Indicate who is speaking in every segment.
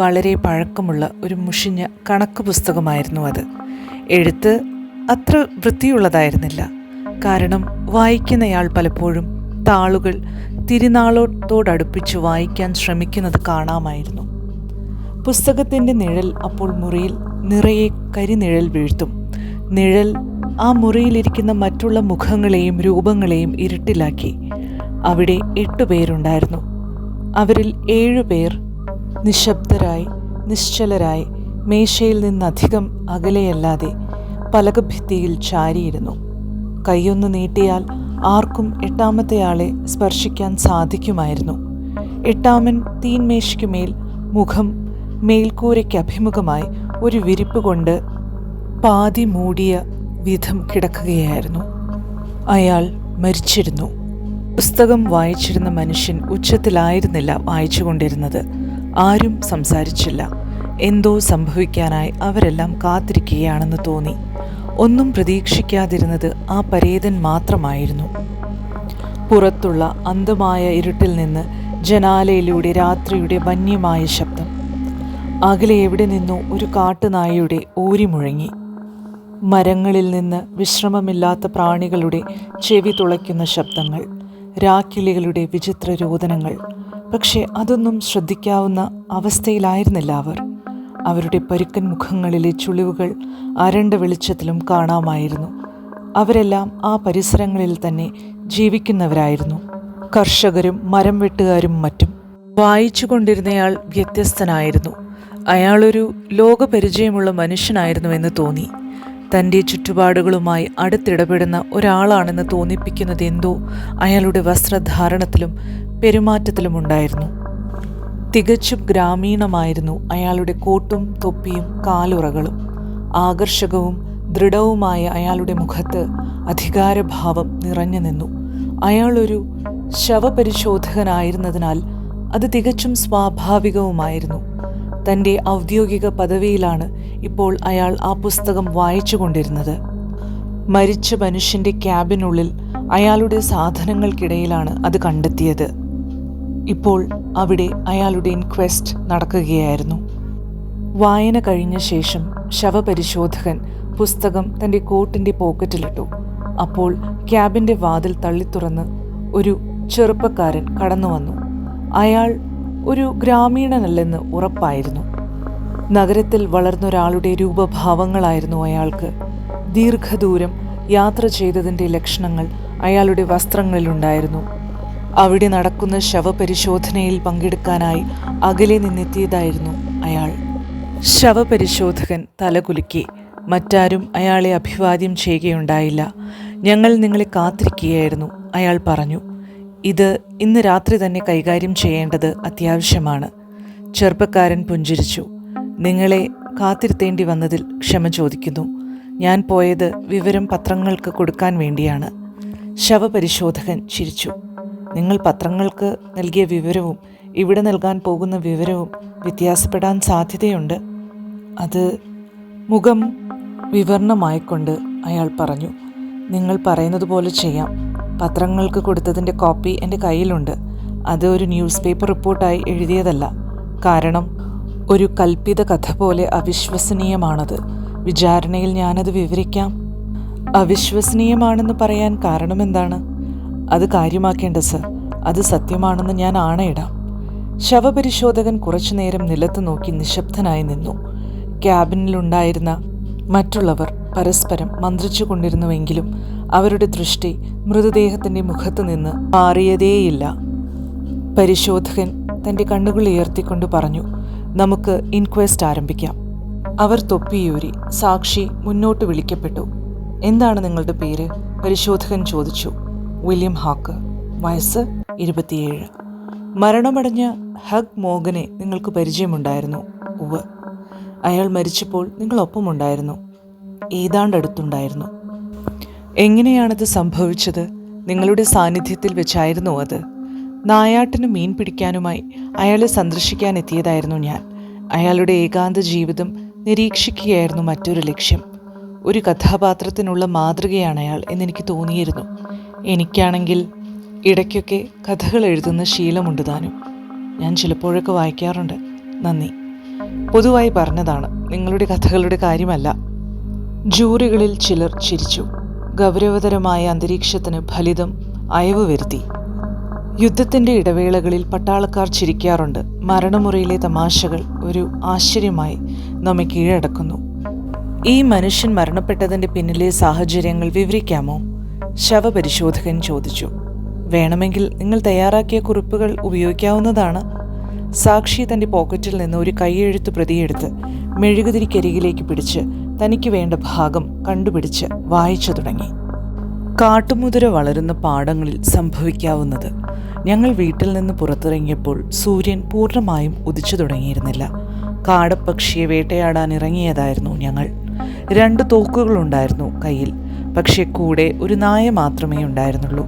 Speaker 1: വളരെ പഴക്കമുള്ള ഒരു മുഷിഞ്ഞ കണക്ക് പുസ്തകമായിരുന്നു അത്. എഴുത്ത് അത്ര വൃത്തിയുള്ളതായിരുന്നില്ല. കാരണം വായിക്കുന്നയാൾ പലപ്പോഴും താളുകൾ തിരുനാളോത്തോടടുപ്പിച്ച് വായിക്കാൻ ശ്രമിക്കുന്നത് കാണാമായിരുന്നു. പുസ്തകത്തിന്റെ നിഴൽ അപ്പോൾ മുറിയിൽ നിറയെ കരിനിഴൽ വീഴ്ത്തും. നിഴൽ ആ മുറിയിലിരിക്കുന്ന മറ്റുള്ള മുഖങ്ങളെയും രൂപങ്ങളെയും ഇരുട്ടിലാക്കി. അവിടെ എട്ടുപേരുണ്ടായിരുന്നു. അവരിൽ ഏഴുപേർ നിശബ്ദരായി നിശ്ചലരായി മേശയിൽ നിന്നധികം അകലെയല്ലാതെ പലകഭിത്തിയിൽ ചാരിയിരുന്നു. കൈയൊന്ന് നീട്ടിയാൽ ആർക്കും എട്ടാമത്തെയാളെ സ്പർശിക്കാൻ സാധിക്കുമായിരുന്നു. എട്ടാമൻ തീൻമേശയ്ക്കുമേൽ മുഖം മേൽക്കൂരയ്ക്ക് അഭിമുഖമായി ഒരു വിരിപ്പ് കൊണ്ട് പാതി മൂടിയ വിധം കിടക്കുകയായിരുന്നു. അയാൾ മരിച്ചിരുന്നു. പുസ്തകം വായിച്ചിരുന്ന മനുഷ്യൻ ഉച്ചത്തിലായിരുന്നില്ല വായിച്ചുകൊണ്ടിരുന്നത്. ആരും സംസാരിച്ചില്ല. എന്തോ സംഭവിക്കാനായി അവരെല്ലാം കാത്തിരിക്കുകയാണെന്ന് തോന്നി. ഒന്നും പ്രതീക്ഷിക്കാതിരുന്നത് ആ പരേതൻ മാത്രമായിരുന്നു. പുറത്തുള്ള അന്ധമായ ഇരുട്ടിൽ നിന്ന് ജനാലയിലൂടെ രാത്രിയുടെ വന്യമായ ശബ്ദം. അകലെ എവിടെ നിന്നോ ഒരു കാട്ടുനായയുടെ ഊരി മുഴങ്ങി. മരങ്ങളിൽ നിന്ന് വിശ്രമമില്ലാത്ത പ്രാണികളുടെ ചെവി തുളയ്ക്കുന്ന ശബ്ദങ്ങൾ രാക്കിളികളുടെ വിചിത്ര രോദനങ്ങൾ പക്ഷേ അതൊന്നും ശ്രദ്ധിക്കാവുന്ന അവസ്ഥയിലായിരുന്നില്ല അവർ. അവരുടെ പരുക്കൻ മുഖങ്ങളിലെ ചുളിവുകൾ അരണ്ട വെളിച്ചത്തിലും കാണാമായിരുന്നു. അവരെല്ലാം ആ പരിസരങ്ങളിൽ തന്നെ ജീവിക്കുന്നവരായിരുന്നു. കർഷകരും മരം വെട്ടുകാരും മറ്റും. വായിച്ചു കൊണ്ടിരുന്നയാൾ വ്യത്യസ്തനായിരുന്നു. അയാളൊരു ലോകപരിചയമുള്ള മനുഷ്യനായിരുന്നു എന്ന് തോന്നി. തന്റെ ചുറ്റുപാടുകളുമായി അടുത്തിടപെടുന്ന ഒരാളാണെന്ന് തോന്നിപ്പിക്കുന്നത് എന്തോ അയാളുടെ വസ്ത്രധാരണത്തിലും പെരുമാറ്റത്തിലും ഉണ്ടായിരുന്നു തികച്ചും ഗ്രാമീണമായിരുന്നു അയാളുടെ കോട്ടും തൊപ്പിയും കാലുറകളും. ആകർഷകവും ദൃഢവുമായ അയാളുടെ മുഖത്ത് അധികാരഭാവം നിറഞ്ഞു നിന്നു. അയാളൊരു ശവപരിശോധകനായിരുന്നതിനാൽ അത് തികച്ചും സ്വാഭാവികവുമായിരുന്നു. തന്റെ ഔദ്യോഗിക പദവിയിലാണ് ഇപ്പോൾ അയാൾ ആ പുസ്തകം വായിച്ചുകൊണ്ടിരുന്നത്. മരിച്ച മനുഷ്യന്റെ ക്യാബിനുള്ളിൽ അയാളുടെ സാധനങ്ങൾക്കിടയിലാണ് അത് കണ്ടെത്തിയത്. ഇപ്പോൾ അവിടെ അയാളുടെ ഇൻക്വസ്റ്റ് നടക്കുകയായിരുന്നു. വായന കഴിഞ്ഞ ശേഷം ശവപരിശോധകൻ പുസ്തകം തന്റെ കോട്ടിന്റെ പോക്കറ്റിലിട്ടു. അപ്പോൾ ക്യാബിന്റെ വാതിൽ തള്ളിത്തുറന്ന് ഒരു ചെറുപ്പക്കാരൻ കടന്നു വന്നു അയാൾ ഒരു ഗ്രാമീണനല്ലെന്ന് ഉറപ്പായിരുന്നു. നഗരത്തിൽ വളർന്നൊരാളുടെ രൂപഭാവങ്ങളായിരുന്നു അയാൾക്ക്. ദീർഘദൂരം യാത്ര ചെയ്തതിന്റെ ലക്ഷണങ്ങൾ അയാളുടെ വസ്ത്രങ്ങളിലുണ്ടായിരുന്നു. അവിടെ നടക്കുന്ന ശവപരിശോധനയിൽ പങ്കെടുക്കാനായി അകലെ നിന്നെത്തിയതായിരുന്നു അയാൾ. ശവപരിശോധകൻ തലകുലുക്കി. മറ്റാരും അയാളെ അഭിവാദ്യം ചെയ്യുകയുണ്ടായില്ല. ഞങ്ങൾ നിങ്ങളെ കാത്തിരിക്കുകയായിരുന്നു അയാൾ പറഞ്ഞു. ഇത് ഇന്ന് രാത്രി തന്നെ കൈകാര്യം ചെയ്യേണ്ടത് അത്യാവശ്യമാണ്. ചെറുപ്പക്കാരൻ പുഞ്ചിരിച്ചു. നിങ്ങളെ കാത്തിരുത്തേണ്ടി വന്നതിൽ ക്ഷമ ചോദിക്കുന്നു. ഞാൻ പോയത് വിവരം പത്രങ്ങൾക്ക് കൊടുക്കാൻ വേണ്ടിയാണ്. ശവപരിശോധകൻ ചിരിച്ചു. നിങ്ങൾ പത്രങ്ങൾക്ക് നൽകിയ വിവരവും ഇവിടെ നൽകാൻ പോകുന്ന വിവരവും വ്യത്യാസപ്പെടാൻ സാധ്യതയുണ്ട്. അത് മുഖം വിവരണമായിക്കൊണ്ട് അയാൾ പറഞ്ഞു നിങ്ങൾ പറയുന്നത് പോലെ ചെയ്യാം. പത്രങ്ങൾക്ക് കൊടുത്തതിന്റെ കോപ്പി എന്റെ കയ്യിലുണ്ട്. അത് ഒരു ന്യൂസ് പേപ്പർ റിപ്പോർട്ടായി എഴുതിയതല്ല. കാരണം ഒരു കൽപ്പിത കഥ പോലെ അവിശ്വസനീയമാണത്. വിചാരണയിൽ ഞാനത് വിവരിക്കാം. അവിശ്വസനീയമാണെന്ന് പറയാൻ കാരണമെന്താണ്? അത് കാര്യമാക്കേണ്ട സർ. അത് സത്യമാണെന്ന് ഞാൻ ആണയിടാം ശവപരിശോധകൻ കുറച്ചുനേരം നിലത്ത് നോക്കി നിശബ്ദനായി നിന്നു. ക്യാബിനിലുണ്ടായിരുന്ന മറ്റുള്ളവർ പരസ്പരം മന്ത്രിച്ചു കൊണ്ടിരുന്നുവെങ്കിലും അവരുടെ ദൃഷ്ടി മൃതദേഹത്തിന്റെ മുഖത്തു നിന്ന് മാറിയതേയില്ല. പരിശോധകൻ തന്റെ കണ്ണുകൾ ഉയർത്തിക്കൊണ്ട് പറഞ്ഞു നമുക്ക് ഇൻക്വസ്റ്റ് ആരംഭിക്കാം. അവർ തൊപ്പിയൂരി സാക്ഷി മുന്നോട്ട് വിളിക്കപ്പെട്ടു. എന്താണ് നിങ്ങളുടെ പേര്? പരിശോധകൻ ചോദിച്ചു. വില്യം ഹാക്ക് വയസ്സ് ഇരുപത്തിയേഴ്. മരണമടഞ്ഞ ഹഗ് മോഗനെ നിങ്ങൾക്ക് പരിചയമുണ്ടായിരുന്നു ഉവ് അയാൾ മരിച്ചപ്പോൾ നിങ്ങളൊപ്പമുണ്ടായിരുന്നു ഏതാണ്ട് അടുത്തുണ്ടായിരുന്നു എങ്ങനെയാണത് സംഭവിച്ചത്? നിങ്ങളുടെ സാന്നിധ്യത്തിൽ വെച്ചായിരുന്നു അത്. നായാട്ടിന് മീൻ പിടിക്കാനുമായി അയാളെ സന്ദർശിക്കാൻ എത്തിയതായിരുന്നു ഞാൻ. അയാളുടെ ഏകാന്ത ജീവിതം നിരീക്ഷിക്കുകയായിരുന്നു മറ്റൊരു ലക്ഷ്യം. ഒരു കഥാപാത്രത്തിനുള്ള മാതൃകയാണ് അയാൾ എന്നെനിക്ക് തോന്നിയിരുന്നു. എനിക്കാണെങ്കിൽ ഇടയ്ക്കൊക്കെ കഥകൾ എഴുതുന്ന ശീലമുണ്ട് താനും. ഞാൻ ചിലപ്പോഴൊക്കെ വായിക്കാറുണ്ട്. നന്ദി. പൊതുവായി പറഞ്ഞതാണ് നിങ്ങളുടെ കഥകളുടെ കാര്യമല്ല. ജൂറികളിൽ ചിലർ ചിരിച്ചു. ഗൗരവതരമായ അന്തരീക്ഷത്തിന് ഫലിതം അയവ് വരുത്തി. യുദ്ധത്തിന്റെ ഇടവേളകളിൽ പട്ടാളക്കാർ ചിരിക്കാറുണ്ട്. മരണമുറിയിലെ തമാശകൾ ഒരു ആശ്ചര്യമായി നമ്മെ കീഴടക്കുന്നു. ഈ മനുഷ്യൻ മരണപ്പെട്ടതിന്റെ പിന്നിലെ സാഹചര്യങ്ങൾ വിവരിക്കാമോ? ശവപരിശോധകൻ ചോദിച്ചു വേണമെങ്കിൽ നിങ്ങൾ തയ്യാറാക്കിയ കുറിപ്പുകൾ ഉപയോഗിക്കാവുന്നതാണ്? സാക്ഷി തന്റെ പോക്കറ്റിൽ നിന്ന് ഒരു കൈയെഴുത്ത് പ്രതിയെടുത്ത് മെഴുകുതിരിക്കരികിലേക്ക് പിടിച്ച് തനിക്ക് വേണ്ട ഭാഗം കണ്ടുപിടിച്ച് വായിച്ചു തുടങ്ങി. കാട്ടുമുതിര വളരുന്ന പാടങ്ങളിൽ സംഭവിക്കാവുന്നത്. ഞങ്ങൾ വീട്ടിൽ നിന്ന് പുറത്തിറങ്ങിയപ്പോൾ സൂര്യൻ പൂർണമായും ഉദിച്ചു തുടങ്ങിയിരുന്നില്ല. കാടപ്പക്ഷിയെ വേട്ടയാടാൻ ഇറങ്ങിയതായിരുന്നു ഞങ്ങൾ. രണ്ട് തോക്കുകളുണ്ടായിരുന്നു കയ്യിൽ. പക്ഷേ കൂടെ ഒരു നായ മാത്രമേ ഉണ്ടായിരുന്നുള്ളൂ.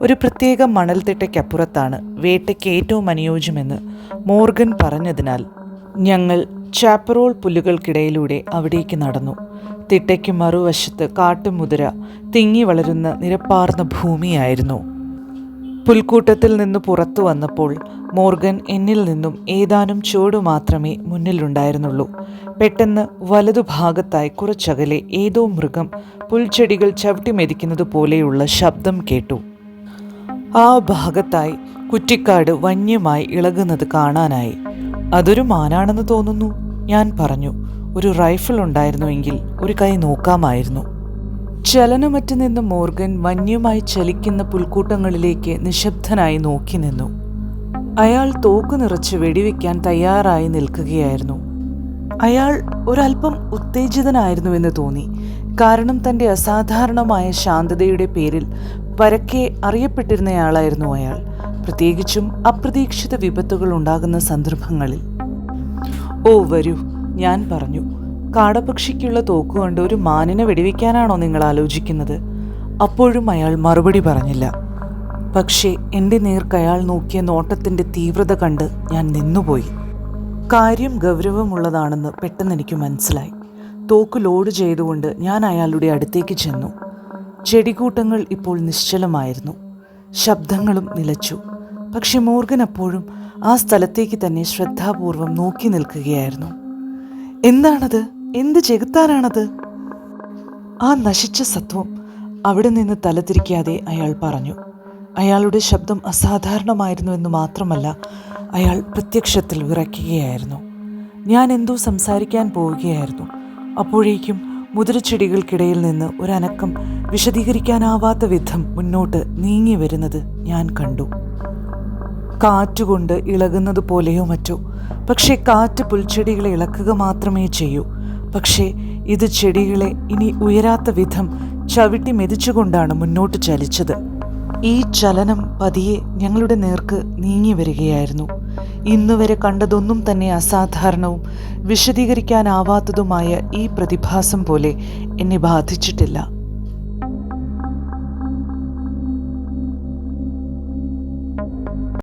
Speaker 1: ഒരു പ്രത്യേക മണൽത്തിട്ടയ്ക്കപ്പുറത്താണ് വേട്ടയ്ക്ക് ഏറ്റവും അനുയോജ്യമെന്ന് മോർഗൻ പറഞ്ഞതിനാൽ ഞങ്ങൾ ചാപ്പറോൾ പുല്ലുകൾക്കിടയിലൂടെ അവിടേക്ക് നടന്നു. തിട്ടയ്ക്ക് മറുവശത്ത് കാട്ടുമുതിര തിങ്ങി വളരുന്ന നിരപ്പാർന്ന ഭൂമിയായിരുന്നു. പുൽക്കൂട്ടത്തിൽ നിന്ന് പുറത്തു വന്നപ്പോൾ മോർഗൻ എന്നിൽ നിന്നും ഏതാനും ചുവട് മാത്രമേ മുന്നിലുണ്ടായിരുന്നുള്ളൂ. പെട്ടെന്ന് വലതുഭാഗത്തായി കുറച്ചകലെ ഏതോ മൃഗം പുൽച്ചെടികൾ ചവിട്ടി മെതിക്കുന്നത് പോലെയുള്ള ശബ്ദം കേട്ടു. ആ ഭാഗത്തായി കുറ്റിക്കാട് വന്യമായി ഇളകുന്നത് കാണാനായി. അതൊരു മാനാണെന്ന് തോന്നുന്നു ഞാൻ പറഞ്ഞു. ഒരു റൈഫിൾ ഉണ്ടായിരുന്നുവെങ്കിൽ ഒരു കൈ നോക്കാമായിരുന്നു. ചലനമറ്റ് നിന്ന് മോർഗൻ വന്യമായി ചലിക്കുന്ന പുൽക്കൂട്ടങ്ങളിലേക്ക് നിശബ്ദനായി നോക്കി നിന്നു. അയാൾ തോക്ക് നിറച്ച് വെടിവെക്കാൻ തയ്യാറായി നിൽക്കുകയായിരുന്നു. അയാൾ ഒരല്പം ഉത്തേജിതനായിരുന്നുവെന്ന് തോന്നി. കാരണം തന്റെ അസാധാരണമായ ശാന്തതയുടെ പേരിൽ പരക്കെ അറിയപ്പെട്ടിരുന്നയാളായിരുന്നു അയാൾ. പ്രത്യേകിച്ചും അപ്രതീക്ഷിത വിപത്തുകൾ ഉണ്ടാകുന്ന സന്ദർഭങ്ങളിൽ. ഓ വരൂ ഞാൻ പറഞ്ഞു. കാടപക്ഷിക്കുള്ള തോക്കുകൊണ്ട് ഒരു മാനിനെ വെടിവെക്കാനാണോ നിങ്ങൾ ആലോചിക്കുന്നത്? അപ്പോഴും അയാൾ മറുപടി പറഞ്ഞില്ല. പക്ഷേ എന്റെ നേർക്കയാൾ നോക്കിയ നോട്ടത്തിന്റെ തീവ്രത കണ്ട് ഞാൻ നിന്നുപോയി. കാര്യം ഗൗരവമുള്ളതാണെന്ന് പെട്ടെന്ന് എനിക്ക് മനസ്സിലായി. തോക്ക് ലോഡ് ചെയ്തുകൊണ്ട് ഞാൻ അയാളുടെ അടുത്തേക്ക് ചെന്നു. ചെടികൂട്ടങ്ങൾ ഇപ്പോൾ നിശ്ചലമായിരുന്നു. ശബ്ദങ്ങളും നിലച്ചു. പക്ഷെ മോർഗൻ അപ്പോഴും ആ സ്ഥലത്തേക്ക് തന്നെ ശ്രദ്ധാപൂർവം നോക്കി നിൽക്കുകയായിരുന്നു. എന്താണത്? എന്ത് ചെകുത്താനാണത്? ആ നശിച്ച സത്വം അവിടെ നിന്ന് തലതിരിക്കാതെ അയാൾ പറഞ്ഞു. അയാളുടെ ശബ്ദം അസാധാരണമായിരുന്നു എന്ന് മാത്രമല്ല അയാൾ പ്രത്യക്ഷത്തിൽ വിറയ്ക്കുകയായിരുന്നു. ഞാൻ എന്തോ സംസാരിക്കാൻ പോവുകയായിരുന്നു. അപ്പോഴേക്കും മുതിരച്ചെടികൾക്കിടയിൽ നിന്ന് ഒരനക്കം വിശദീകരിക്കാനാവാത്ത വിധം മുന്നോട്ട് നീങ്ങി വരുന്നത് ഞാൻ കണ്ടു. കാറ്റുകൊണ്ട് ഇളകുന്നത് പോലെയോ മറ്റോ. പക്ഷേ കാറ്റ് പുൽച്ചെടികളെ ഇളക്കുക മാത്രമേ ചെയ്യൂ. പക്ഷേ ഇത് ചെടികളെ ഇനി ഉയരാത്ത വിധം ചവിട്ടി മെതിച്ചുകൊണ്ടാണ് മുന്നോട്ട് ചലിച്ചത്. ഈ ചലനം പതിയെ ഞങ്ങളുടെ നേർക്ക് നീങ്ങി വരികയായിരുന്നു. ഇന്നുവരെ കണ്ടതൊന്നും തന്നെ അസാധാരണവും വിശദീകരിക്കാനാവാത്തതുമായ ഈ പ്രതിഭാസം പോലെ എന്നെ ബാധിച്ചിട്ടില്ല.